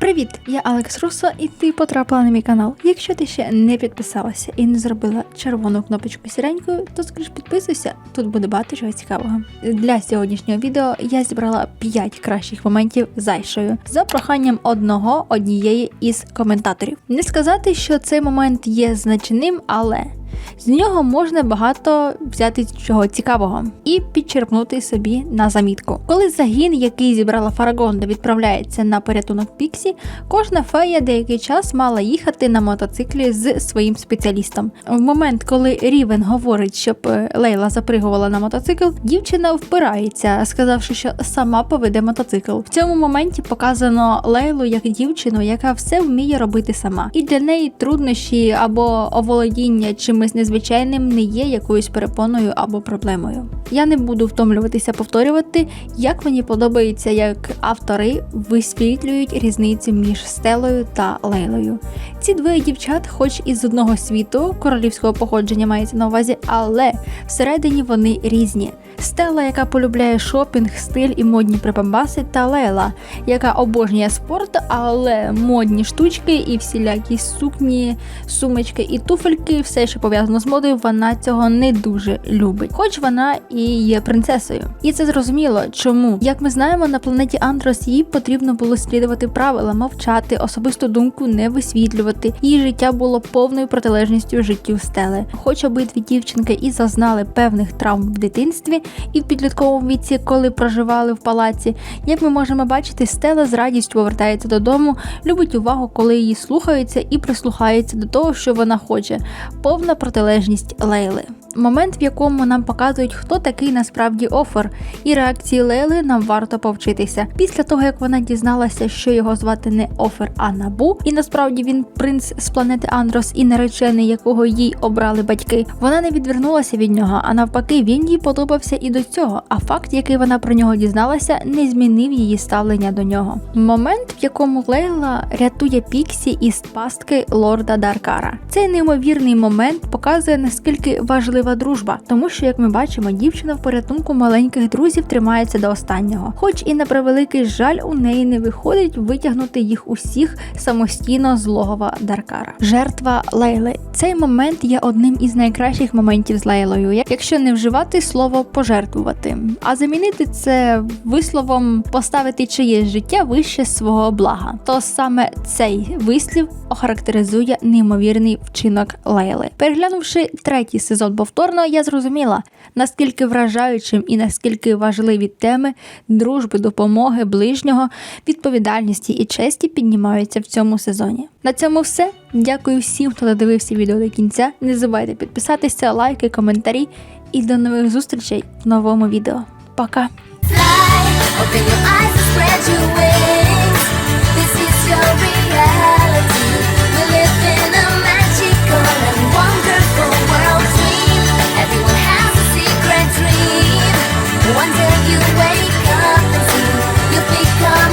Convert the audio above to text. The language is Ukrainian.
Привіт, я Алекс Руссо, і ти потрапила на мій канал. Якщо ти ще не підписалася і не зробила червону кнопочку сіренькою, то скоріш підписуйся, тут буде багато чого цікавого. Для сьогоднішнього відео я зібрала 5 кращих моментів з Айшою за проханням одного однієї із коментаторів. Не сказати, що цей момент є значним, але з нього можна багато взяти чого цікавого і підчерпнути собі на замітку. Коли загін, який зібрала Фарагонда, відправляється на порятунок Піксі, кожна фея деякий час мала їхати на мотоциклі з своїм спеціалістом. В момент, коли Рівен говорить, щоб е, Лейла запригувала на мотоцикл, дівчина впирається, сказавши, що сама поведе мотоцикл. В цьому моменті показано Лейлу як дівчину, яка все вміє робити сама, і для неї труднощі або оволодіння чимось незвичайним не є якоюсь перепоною або проблемою. Я не буду втомлюватися повторювати, як мені подобається, як автори висвітлюють різницю між Стелою та Лейлою. Ці двоє дівчат, хоч із одного світу, королівського походження мається на увазі, але всередині вони різні. Стела, яка полюбляє шопінг, стиль і модні припамбаси, та Лейла, яка обожнює спорт, але модні штучки і всілякі сукні, сумочки і туфельки, все, що пов'язано з модою, вона цього не дуже любить, хоч вона і є принцесою. І це зрозуміло, чому як ми знаємо, на планеті Андрос їй потрібно було слідувати правила, мовчати, особисту думку не висвітлювати. Її життя було повною протилежністю життю стели. Хоч обидві дівчинки і зазнали певних травм в дитинстві і в підлітковому віці, коли проживали в палаці, як ми можемо бачити, стела з радістю повертається додому, любить увагу, коли її слухаються і прислухаються до того, що вона хоче. Повна протилежність Лейли. Момент, в якому нам показують, хто такий насправді офер, і реакції Лейли нам варто повчитися. Після того, як вона дізналася, що його звати не Офер, а Набу, і насправді він принц з планети Андрос і наречений, якого їй обрали батьки, вона не відвернулася від нього, а навпаки, він їй подобався і до цього. А факт, який вона про нього дізналася, не змінив її ставлення до нього. Момент, в якому Лейла рятує Піксі із пастки лорда Даркара. Цей неймовірний момент показує наскільки важлива дружба, тому що, як ми бачимо, дівчина в порятунку маленьких друзів тримається до останнього. Хоч і на превеликий жаль, у неї не виходить витягнути їх усіх самостійно з логова Даркара. Жертва Лейли. Цей момент є одним із найкращих моментів з Лейлою, якщо не вживати слово пожертвувати, а замінити це висловом поставити чиєсь життя вище свого блага. То саме цей вислів охарактеризує неймовірний вчинок Лейли. Переглянувши третій сезон повторно, я зрозуміла, наскільки вражаючим і наскільки важливі теми дружби, допомоги, ближнього, відповідальності і честі піднімаються в цьому сезоні. На цьому все. Дякую всім, хто додивився відео до кінця. Не забувайте підписатися, лайки, коментарі і до нових зустрічей в новому відео. Пока! you wake up and see, you become.